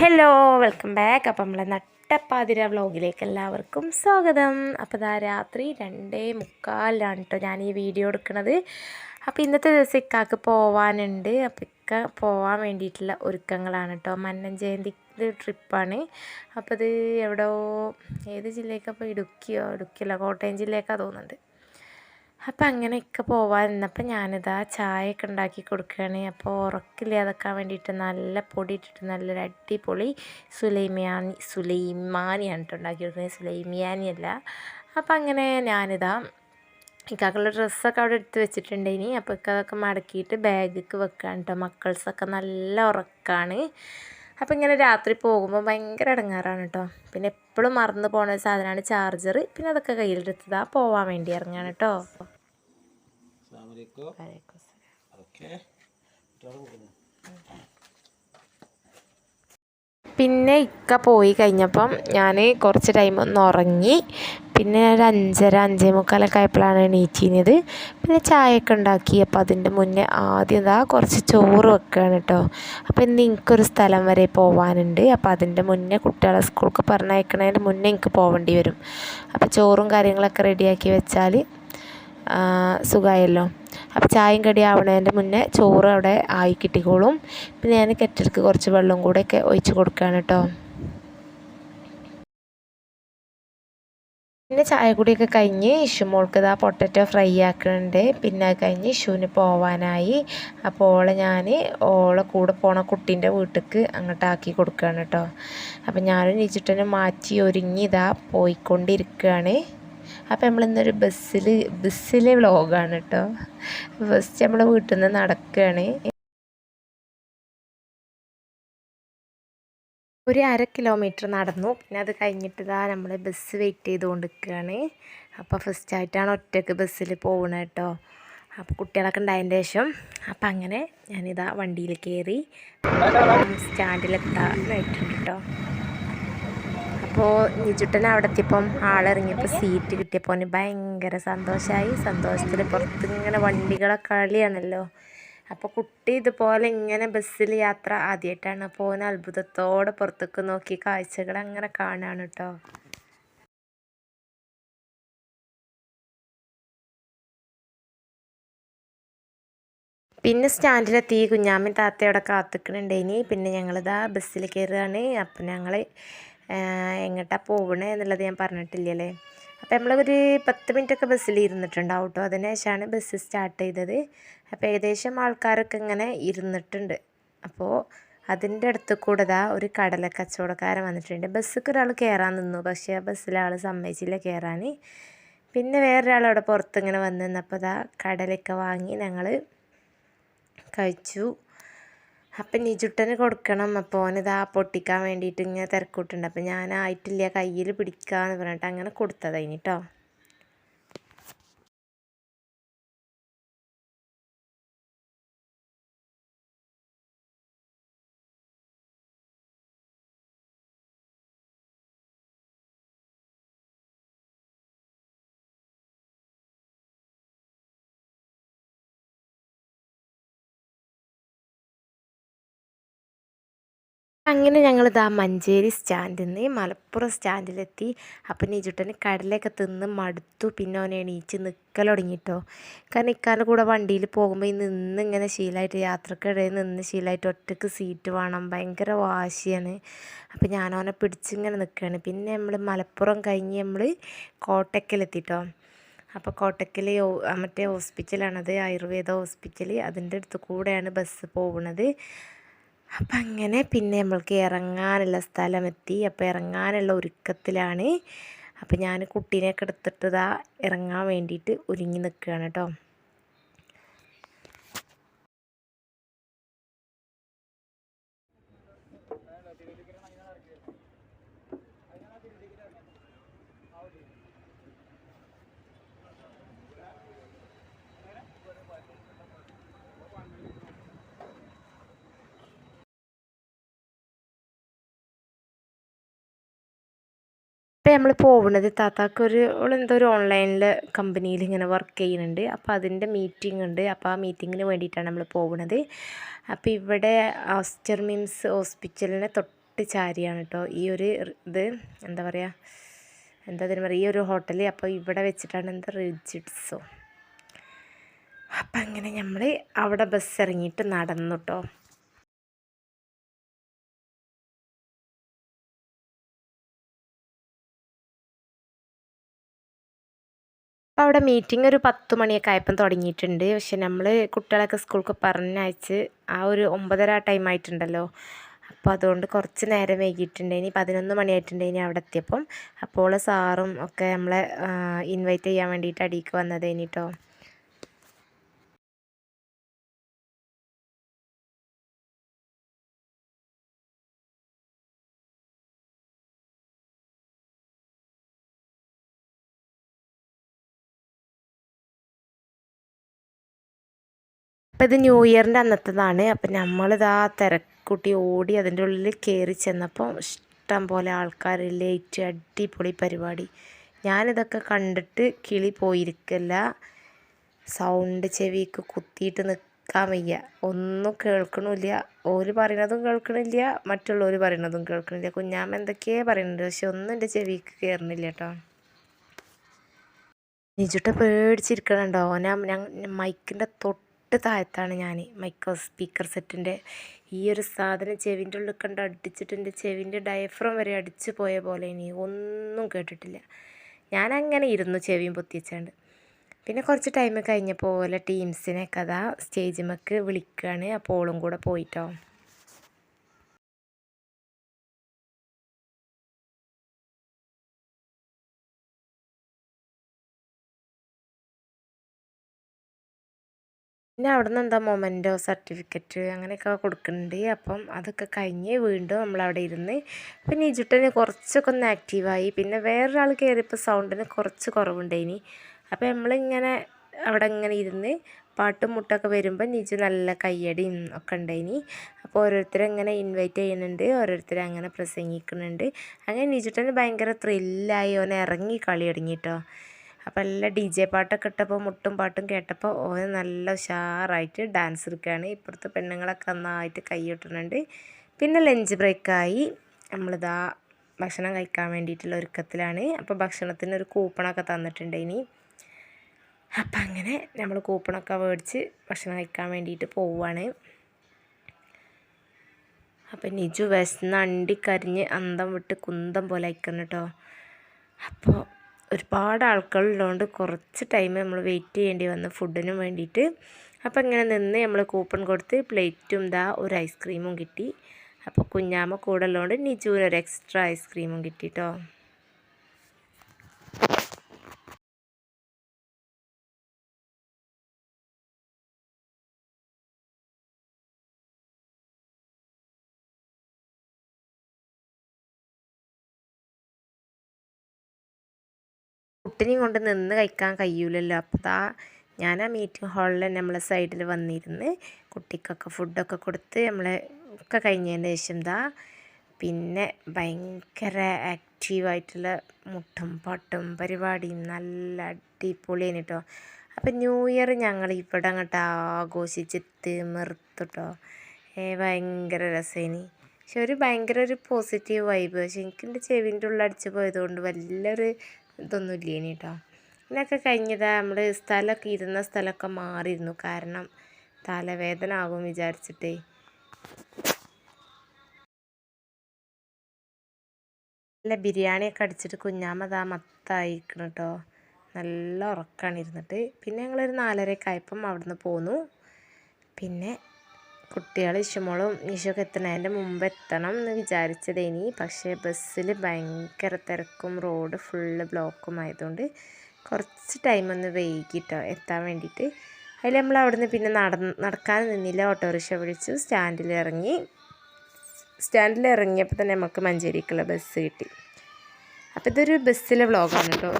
Hello welcome back അപ്പം നമ്മളെ നട്ടപ്പാതിര വ്ളോഗിലേക്ക് എല്ലാവർക്കും സ്വാഗതം. അപ്പോൾ ഇതാ രാത്രി രണ്ടേ മുക്കാലിലാണ് കേട്ടോ ഞാൻ ഈ വീഡിയോ എടുക്കുന്നത് അപ്പോൾ ഇന്നത്തെ ദിവസം ഇക്കാക്ക് പോവാനുണ്ട്. അപ്പോൾ ഇക്ക പോവാൻ വേണ്ടിയിട്ടുള്ള ഒരുക്കങ്ങളാണ് കേട്ടോ മന്നൻ ജയന്തി ട്രിപ്പാണ് അപ്പോൾ ഇത് എവിടെയോ ഏത് ജില്ലയ്ക്കപ്പോൾ ഇടുക്കിയോ? ഇടുക്കിയല്ല കോട്ടയം ജില്ലയൊക്കെ തോന്നുന്നുണ്ട്. അപ്പം അങ്ങനെയൊക്കെ പോവാൻ നിന്നപ്പോൾ ഞാനിതാ ചായയൊക്കെ ഉണ്ടാക്കി കൊടുക്കുകയാണ് അപ്പോൾ ഉറക്കില്ലാതാക്കാൻ വേണ്ടിയിട്ട് നല്ല പൊടി ഇട്ടിട്ട് നല്ലൊരു അടിപൊളി സുലൈമിയാനി സുലൈമാനിയാണ് കേട്ടോ ഉണ്ടാക്കി കൊടുക്കുന്നത്. സുലൈമിയാനി അല്ല അപ്പം അങ്ങനെ ഞാനിതാ ഇക്കാക്കുള്ള ഡ്രസ്സൊക്കെ അവിടെ എടുത്ത് വെച്ചിട്ടുണ്ട് ഇനി അപ്പോൾ ഇക്കതൊക്കെ മടക്കിയിട്ട് ബാഗിക്ക് വെക്കുകയാണ് കേട്ടോ. മക്കൾസൊക്കെ നല്ല ഉറക്കമാണ് അപ്പം ഇങ്ങനെ രാത്രി പോകുമ്പോൾ ഭയങ്കര ഇടങ്ങാറാണ് കേട്ടോ. പിന്നെ എപ്പോഴും മറന്നു പോകുന്ന ഒരു സാധനമാണ് ചാർജർ പിന്നെ അതൊക്കെ കയ്യിലെടുത്തതാണ് പോവാൻ വേണ്ടി ഇറങ്ങുകയാണ് കേട്ടോ. ഓക്കെ പിന്നെ ഇക്ക പോയി കഴിഞ്ഞപ്പം ഞാൻ കുറച്ച് ടൈം ഒന്ന് ഉറങ്ങി. പിന്നെ ഒരു അഞ്ചര അഞ്ചേ മുക്കാലൊക്കെ ആയപ്പോഴാണ് എണീറ്റിരുന്നത് പിന്നെ ചായയൊക്കെ ഉണ്ടാക്കി. അപ്പോൾ അതിന്റെ മുന്നേ ആദ്യം ഇതാ കുറച്ച് ചോറ് വെക്കുകയാണ് കേട്ടോ അപ്പോൾ ഇന്ന് എനിക്കൊരു സ്ഥലം വരെ പോകാനുണ്ട് അപ്പോൾ അതിന്റെ മുന്നേ കുട്ടികളെ സ്കൂൾക്ക് പറഞ്ഞയക്കണതിന്റെ മുന്നേ എനിക്ക് പോകേണ്ടി വരും. അപ്പോൾ ചോറും കാര്യങ്ങളൊക്കെ റെഡിയാക്കി വെച്ചാൽ സുഖമായല്ലോ അപ്പോൾ ചായയും കടി ആവണതിന്റെ മുന്നേ ചോറ് അവിടെ ആയി കിട്ടിക്കോളും. പിന്നെ ഞാൻ കെറ്റിലേക്ക് കുറച്ച് വെള്ളം കൂടെ ഒക്കെ ഒഴിച്ച് കൊടുക്കുകയാണ് കേട്ടോ പിന്നെ ചായ കൂടിയൊക്കെ കഴിഞ്ഞ് ഇഷുമോൾക്ക് ഇതാ പൊട്ടറ്റോ ഫ്രൈ ആക്കുന്നുണ്ട് പിന്നെ അത് കഴിഞ്ഞ് ഇഷുവിന് പോവാനായി. അപ്പോൾ ഓളെ ഞാൻ ഓളെ കൂടെ പോണ കുട്ടീന്റെ വീട്ടിലേക്ക് അങ്ങോട്ടാക്കി കൊടുക്കുകയാണ് കേട്ടോ അപ്പം ഞാനും നിജിട്ടനും മാറ്റി ഒരുങ്ങി ഇതാ പോയിക്കൊണ്ടിരിക്കുകയാണ് അപ്പോൾ നമ്മളിന്നൊരു ബസ്സിൽ ബസ്സിലെ വ്ളോഗാണ് കേട്ടോ ഫസ്റ്റ് നമ്മൾ വീട്ടിൽ നിന്ന് നടക്കുകയാണ് ഒരു അര കിലോമീറ്റർ നടന്നു. പിന്നെ അത് കഴിഞ്ഞിട്ട് ഇതാ നമ്മൾ ബസ് വെയിറ്റ് ചെയ്തുകൊണ്ട് നിൽക്കുകയാണ് അപ്പോൾ ഫസ്റ്റ് ആയിട്ടാണ് ഒറ്റയ്ക്ക് ബസ്സിൽ പോകുന്നത് കേട്ടോ അപ്പോൾ കുട്ടികളൊക്കെ ഉണ്ടായതിന്റെ ശേഷം അപ്പം അങ്ങനെ ഞാനിതാ വണ്ടിയിൽ കയറി സ്റ്റാൻഡിലെത്താനായിട്ടുണ്ട് കേട്ടോ അപ്പോൾ നിജുട്ടൻ അവിടെ എത്തിയപ്പം ആളിറങ്ങിയപ്പോൾ സീറ്റ് കിട്ടിയപ്പോൾ അവന് ഭയങ്കര സന്തോഷമായി സന്തോഷത്തിൽ പുറത്ത് ഇങ്ങനെ വണ്ടികളെ കളിയാണല്ലോ അപ്പോൾ കുട്ടി ഇതുപോലെ ഇങ്ങനെ ബസ്സിൽ യാത്ര ആദ്യമായിട്ടാണ് അപ്പോൾ അത്ഭുതത്തോടെ പുറത്തേക്ക് നോക്കി കാഴ്ചകൾ അങ്ങനെ കാണാണ് കേട്ടോ പിന്നെ സ്റ്റാൻഡിലെത്തി. കുഞ്ഞാമ്മൻ താത്തയോടെ കാത്തുക്കണുണ്ടേനി പിന്നെ ഞങ്ങളിതാ ബസ്സിൽ കയറുകയാണ് അപ്പം ഞങ്ങൾ എങ്ങോട്ടാണ് പോകണേ എന്നുള്ളത് ഞാൻ പറഞ്ഞിട്ടില്ലല്ലേ? അപ്പോൾ നമ്മളൊരു പത്ത് മിനിറ്റൊക്കെ ബസ്സിൽ ഇരുന്നിട്ടുണ്ടാവും കേട്ടോ അതിനുശേഷമാണ് ബസ് സ്റ്റാർട്ട് ചെയ്തത്. അപ്പോൾ ഏകദേശം ആൾക്കാരൊക്കെ ഇങ്ങനെ ഇരുന്നിട്ടുണ്ട്. അപ്പോൾ അതിന്റെ അടുത്ത് കൂടെ ഒരു കടല കച്ചവടക്കാരൻ വന്നിട്ടുണ്ട്. ബസ്സിക്ക് ഒരാൾ കയറാൻ നിന്നു. പക്ഷേ ആ ബസ്സിലെ ആൾ സമ്മതിച്ചില്ല കയറാൻ പിന്നെ വേറൊരാൾ അവിടെ പുറത്തിങ്ങനെ ഇങ്ങനെ വന്ന് നിന്നപ്പോൾ ദാ കടലൊക്കെ വാങ്ങി ഞങ്ങൾ കഴിച്ചു. അപ്പം നിജുട്ടന് കൊടുക്കണം. അപ്പോൾ ഓനിതാ പൊട്ടിക്കാൻ വേണ്ടിയിട്ട് ഇങ്ങനെ തിരക്കൂട്ടുണ്ട്. അപ്പം ഞാനായിട്ടില്ല കയ്യിൽ പിടിക്കാമെന്ന് പറഞ്ഞിട്ട് അങ്ങനെ കൊടുത്തതായിന് കേട്ടോ അങ്ങനെ ഞങ്ങളിതാ മഞ്ചേരി സ്റ്റാൻഡിൽ നിന്ന് മലപ്പുറം സ്റ്റാൻഡിലെത്തി. അപ്പം നിജുട്ടന് കടലൊക്കെ തിന്ന് മടുത്തു. പിന്നെ ഓനെ എണീച്ച് നിൽക്കൽ തുടങ്ങിയിട്ടോ കാരണം ഇക്കാരുടെ കൂടെ വണ്ടിയിൽ പോകുമ്പോൾ ഈ നിന്ന് ഇങ്ങനെ ശീലമായിട്ട് യാത്രക്കിടയിൽ നിന്ന് ശീലമായിട്ട് ഒറ്റയ്ക്ക് സീറ്റ് വേണം. ഭയങ്കര വാശിയാണ്. അപ്പം ഞാനോനെ പിടിച്ചിങ്ങനെ നിൽക്കുകയാണ് പിന്നെ നമ്മൾ മലപ്പുറം കഴിഞ്ഞ് നമ്മൾ കോട്ടക്കലെത്തിട്ടോ. അപ്പോൾ കോട്ടക്കൽ മറ്റേ ഹോസ്പിറ്റലാണത് ആയുർവേദ ഹോസ്പിറ്റൽ അതിന്റെ അടുത്ത് കൂടെയാണ് ബസ് പോകുന്നത്. അപ്പം അങ്ങനെ പിന്നെ നമ്മൾക്ക് ഇറങ്ങാനുള്ള സ്ഥലമെത്തി. അപ്പോൾ ഇറങ്ങാനുള്ള ഒരുക്കത്തിലാണ്. അപ്പോൾ ഞാൻ കുട്ടീനെയൊക്കെ എടുത്തിട്ട് ഇതാ ഇറങ്ങാൻ വേണ്ടിയിട്ട് ഒരുങ്ങി നിൽക്കുകയാണ് കേട്ടോ നമ്മൾ പോകുന്നത് താത്താക്ക് ഒരു എന്തോ ഒരു ഓൺലൈനിൽ കമ്പനിയിൽ ഇങ്ങനെ വർക്ക് ചെയ്യുന്നുണ്ട്. അപ്പോൾ അതിന്റെ മീറ്റിംഗ് ഉണ്ട്. അപ്പോൾ ആ മീറ്റിങ്ങിന് വേണ്ടിയിട്ടാണ് നമ്മൾ പോകുന്നത് അപ്പോൾ ഇവിടെ ആസ്റ്റർ മിംസ് ഹോസ്പിറ്റലിനെ തൊട്ട് ചാരിയാണ് കേട്ടോ ഈ ഒരു ഇത്. എന്താ പറയുക എന്താ അതിന് പറയുക ഈ ഒരു ഹോട്ടൽ അപ്പോൾ ഇവിടെ വെച്ചിട്ടാണ് എന്താ റിജിഡ്സോ അപ്പം അങ്ങനെ നമ്മൾ അവിടെ ബസ് ഇറങ്ങിയിട്ട് നടന്നു കേട്ടോ അപ്പോൾ അവിടെ മീറ്റിംഗ് ഒരു പത്ത് മണിയൊക്കെ ആയപ്പം തുടങ്ങിയിട്ടുണ്ട്. പക്ഷെ നമ്മൾ കുട്ടികളൊക്കെ സ്കൂൾക്ക് പറഞ്ഞയച്ച് ആ ഒരു ഒമ്പതര ടൈം ആയിട്ടുണ്ടല്ലോ. അപ്പോൾ അതുകൊണ്ട് കുറച്ച് നേരം വൈകിയിട്ടുണ്ടേനി പതിനൊന്ന് മണിയായിട്ടുണ്ടേനി അവിടെ എത്തിയപ്പം. അപ്പോൾ സാറും ഒക്കെ നമ്മളെ ഇൻവൈറ്റ് ചെയ്യാൻ വേണ്ടിയിട്ട് അടിയിക്ക് വന്നതേനി കേട്ടോ അപ്പം ഇത് ന്യൂ ഇയറിന്റെ അന്നത്തേതാണ്. അപ്പം നമ്മളിതാ തിരക്കൂട്ടി ഓടി അതിന്റെ ഉള്ളിൽ കയറി ചെന്നപ്പോൾ ഇഷ്ടം പോലെ ആൾക്കാർ ലേറ്റ് അടിപൊളി പരിപാടി. ഞാനിതൊക്കെ കണ്ടിട്ട് കിളി പോയിരിക്കല്ല. സൗണ്ട് ചെവിക്ക് കുത്തിയിട്ട് നിൽക്കാൻ വയ്യ. ഒന്നും കേൾക്കണില്ല. ഓര് പറയണതും കേൾക്കണില്ല. മറ്റുള്ളവർ പറയണതും കേൾക്കണില്ല. കുഞ്ഞാമ്മ എന്തൊക്കെയാണ് പറയുന്നുണ്ട് പക്ഷെ ഒന്നും എന്റെ ചെവിക്ക് കയറുന്നില്ല കേട്ടോ നിജുട്ട പേടിച്ചിരിക്കണുണ്ടോ? ഞാൻ മൈക്കിന്റെ തൊട്ട് താഴത്താണ് ഞാൻ മൈക്രോ സ്പീക്കർ സെറ്റിന്റെ ഈ ഒരു സാധനം ചെവിന്റെ ഉള്ളിൽ കണ്ട് അടിച്ചിട്ട് എന്റെ ചെവിന്റെ ഡയഫ്രം വരെ അടിച്ചു പോയ പോലെ ഇനി ഒന്നും കേട്ടിട്ടില്ല. ഞാൻ അങ്ങനെ ഇരുന്നു ചെവിയും പൊത്തിച്ചാണ്ട് പിന്നെ കുറച്ച് ടൈം കഴിഞ്ഞപ്പോൾ പോലെ ടീംസിനെ കഥ സ്റ്റേജിമക്ക് വിളിക്കുകയാണ് അപ്പോൾ ഓളും കൂടെ പോയിട്ടോ. പിന്നെ അവിടെ നിന്ന് എന്താ മൊമെന്റോ സർട്ടിഫിക്കറ്റ് അങ്ങനെയൊക്കെ കൊടുക്കുന്നുണ്ട് അപ്പം അതൊക്കെ കഴിഞ്ഞ് വീണ്ടും നമ്മളവിടെ ഇരുന്ന് പിന്നെ ഇജുട്ടന് കുറച്ചൊക്കെ ഒന്ന് ആക്റ്റീവായി. പിന്നെ വേറൊരാൾ കയറിയപ്പോൾ സൗണ്ടിന് കുറച്ച് കുറവുണ്ടായിനി. അപ്പോൾ നമ്മളിങ്ങനെ അവിടെ ഇങ്ങനെ ഇരുന്ന് പാട്ടും മുട്ടൊക്കെ വരുമ്പോൾ നിജു നല്ല കയ്യടിയും ഒക്കെ ഉണ്ടായിനി. അപ്പോൾ ഓരോരുത്തരെ ഇങ്ങനെ ഇൻവൈറ്റ് ചെയ്യുന്നുണ്ട്. ഓരോരുത്തരെ അങ്ങനെ പ്രസംഗിക്കുന്നുണ്ട്. അങ്ങനെ നിജുട്ടന് ഭയങ്കര ത്രില്ലായി ഓനെ ഇറങ്ങി കളി തുടങ്ങി കേട്ടോ അപ്പോൾ എല്ലാം ഡി ജെ പാട്ടൊക്കെ ഇട്ടപ്പോൾ മുട്ടും പാട്ടും കേട്ടപ്പോൾ ഓന് നല്ല ഉഷാറായിട്ട് ഡാൻസ് എടുക്കുകയാണ് ഇപ്പുറത്തെ പെണ്ണുങ്ങളൊക്കെ നന്നായിട്ട് കൈയിട്ടുന്നുണ്ട് പിന്നെ ലഞ്ച് ബ്രേക്കായി നമ്മളിതാ ഭക്ഷണം കഴിക്കാൻ വേണ്ടിയിട്ടുള്ള ഒരുക്കത്തിലാണ്. അപ്പോൾ ഭക്ഷണത്തിന് ഒരു കൂപ്പണൊക്കെ തന്നിട്ടുണ്ട് ഇനി. അപ്പം അങ്ങനെ നമ്മൾ കൂപ്പണൊക്കെ മേടിച്ച് ഭക്ഷണം കഴിക്കാൻ വേണ്ടിയിട്ട് പോവുകയാണ് അപ്പം നിജു വിശന്ന് അണ്ടിക്കരിഞ്ഞ് അന്തം വിട്ട് കുന്തം പോലെ അയക്കണം കേട്ടോ അപ്പോൾ ഒരുപാട് ആൾക്കാരുള്ളതുകൊണ്ട് കുറച്ച് ടൈം നമ്മൾ വെയിറ്റ് ചെയ്യേണ്ടി വന്നു ഫുഡിനും വേണ്ടിയിട്ട്. അപ്പോൾ ഇങ്ങനെ നിന്ന് നമ്മൾ കൂപ്പൺ കൊടുത്ത് പ്ലേറ്റും ദാ ഒരു ഐസ്ക്രീമും കിട്ടി. അപ്പോൾ കുഞ്ഞാമ്മ കൂടെ ഉള്ളതുകൊണ്ട് നിജുവിന് ഒരു എക്സ്ട്രാ ഐസ്ക്രീമും കിട്ടി കേട്ടോ കുട്ടിനെയും കൊണ്ട് നിന്ന് കഴിക്കാൻ കഴിയൂലല്ലോ. അപ്പോൾ താ ഞാൻ ആ മീറ്റിംഗ് ഹാളിൽ നമ്മളെ സൈഡിൽ വന്നിരുന്ന് കുട്ടിക്കൊക്കെ ഫുഡൊക്കെ കൊടുത്ത് നമ്മൾ ഒക്കെ കഴിഞ്ഞതിന് ശേഷം ദാ പിന്നെ ഭയങ്കര ആക്റ്റീവായിട്ടുള്ള മുട്ടും പാട്ടും പരിപാടിയും നല്ല അടിപൊളിയാണ് കേട്ടോ അപ്പം ന്യൂ ഇയർ ഞങ്ങൾ ഇവിടെ അങ്ങോട്ട് ആഘോഷിച്ച് തിമിർത്തുട്ടോ ഏ ഭയങ്കര രസേനി. പക്ഷെ ഒരു ഭയങ്കര ഒരു പോസിറ്റീവ് വൈബ് പക്ഷെ എനിക്ക് എന്റെ ചെവിന്റെ ഉള്ളിൽ അടിച്ച് പോയതുകൊണ്ട് വലിയൊരു ഇതൊന്നും ഇല്ലേനി കേട്ടോ ഇതിനൊക്കെ കഴിഞ്ഞതാ നമ്മൾ സ്ഥലമൊക്കെ ഇരുന്ന സ്ഥലമൊക്കെ മാറിയിരുന്നു. കാരണം തലവേദന ആകും വിചാരിച്ചിട്ടേ. നല്ല ബിരിയാണിയൊക്കെ അടിച്ചിട്ട് കുഞ്ഞാമതാ മത്തായിരിക്കണം കേട്ടോ നല്ല ഉറക്കമാണ് ഇരുന്നിട്ട്. പിന്നെ ഞങ്ങളൊരു നാലരയൊക്കെ ആയപ്പം അവിടുന്ന് പോന്നു. പിന്നെ കുട്ടികൾ ഇഷമോളും ഈശോക്ക് എത്തണതിന്റെ മുമ്പ് എത്തണം എന്ന് വിചാരിച്ചതേനി പക്ഷേ ബസ്സിൽ ഭയങ്കര തിരക്കും റോഡ് ഫുള്ള് ബ്ലോക്കും ആയതുകൊണ്ട് കുറച്ച് ടൈം ഒന്ന് വൈകിട്ടോ എത്താൻ വേണ്ടിയിട്ട്. അതിൽ നമ്മൾ അവിടുന്ന് പിന്നെ നട നടക്കാൻ നിന്നില്ല. ഓട്ടോറിക്ഷ വിളിച്ചു. സ്റ്റാൻഡിൽ ഇറങ്ങി. സ്റ്റാൻഡിൽ ഇറങ്ങിയപ്പോൾ തന്നെ നമുക്ക് മഞ്ചേരിക്കുള്ള ബസ് കിട്ടി. അപ്പോൾ ഇതൊരു ബസ്സിലെ വ്ളോഗാണ് കേട്ടോ.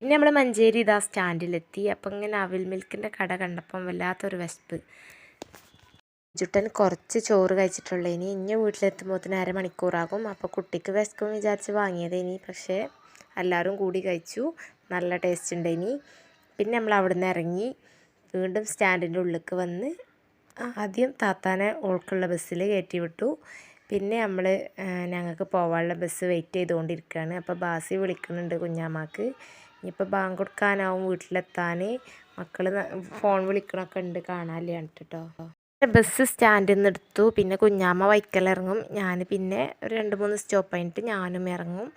പിന്നെ നമ്മൾ മഞ്ചേരി ഇതാ സ്റ്റാൻഡിലെത്തി. അപ്പം ഇങ്ങനെ അവിൽ മിൽക്കിന്റെ കട കണ്ടപ്പം വല്ലാത്തൊരു വിശപ്പ്. ജുട്ടൻ കുറച്ച് ചോറ് കഴിച്ചിട്ടുള്ളൂ. ഇനി ഇഞ്ഞ തന്നെ അരമണിക്കൂറാകും. അപ്പോൾ കുട്ടിക്ക് വിശക്കും വിചാരിച്ച് വാങ്ങിയത് ഇനി. പക്ഷേ എല്ലാവരും കൂടി കഴിച്ചു. നല്ല ടേസ്റ്റ് ഉണ്ട് ഇനി. പിന്നെ നമ്മൾ അവിടുന്ന് ഇറങ്ങി വീണ്ടും സ്റ്റാൻഡിന്റെ ഉള്ളിലേക്ക് വന്ന് ആദ്യം താത്താനെ ഓൾക്കുള്ള ബസ്സിൽ കയറ്റി വിട്ടു. പിന്നെ നമ്മൾ ഞങ്ങൾക്ക് പോകാനുള്ള ബസ് വെയിറ്റ് ചെയ്തുകൊണ്ടിരിക്കുകയാണ്. അപ്പോൾ ബാസി വിളിക്കുന്നുണ്ട് കുഞ്ഞാമ്മക്ക് ഇനിയിപ്പോൾ ബാങ്ക് കൊടുക്കാനാവും വീട്ടിലെത്താൻ. മക്കൾ ഫോൺ വിളിക്കണമൊക്കെ ഉണ്ട്. കാണാനില്ല കേട്ടോ ബസ് സ്റ്റാൻഡിൽ നിന്ന് എടുത്തു. പിന്നെ കുഞ്ഞാമ്മ വൈക്കലിറങ്ങും. ഞാൻ പിന്നെ ഒരു രണ്ട് മൂന്ന് സ്റ്റോപ്പ് കഴിഞ്ഞിട്ട് ഞാനും ഇറങ്ങും.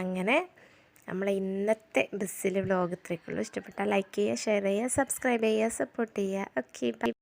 അങ്ങനെ നമ്മളെ ഇന്നത്തെ ബസ്സിൽ വ്ലോഗ് ഇത്രയൊക്കെയുള്ളൂ ഇഷ്ടപ്പെട്ടാൽ ലൈക്ക് ചെയ്യുക ഷെയർ ചെയ്യുക സബ്സ്ക്രൈബ് ചെയ്യുക സപ്പോർട്ട് ചെയ്യുക. Okay bye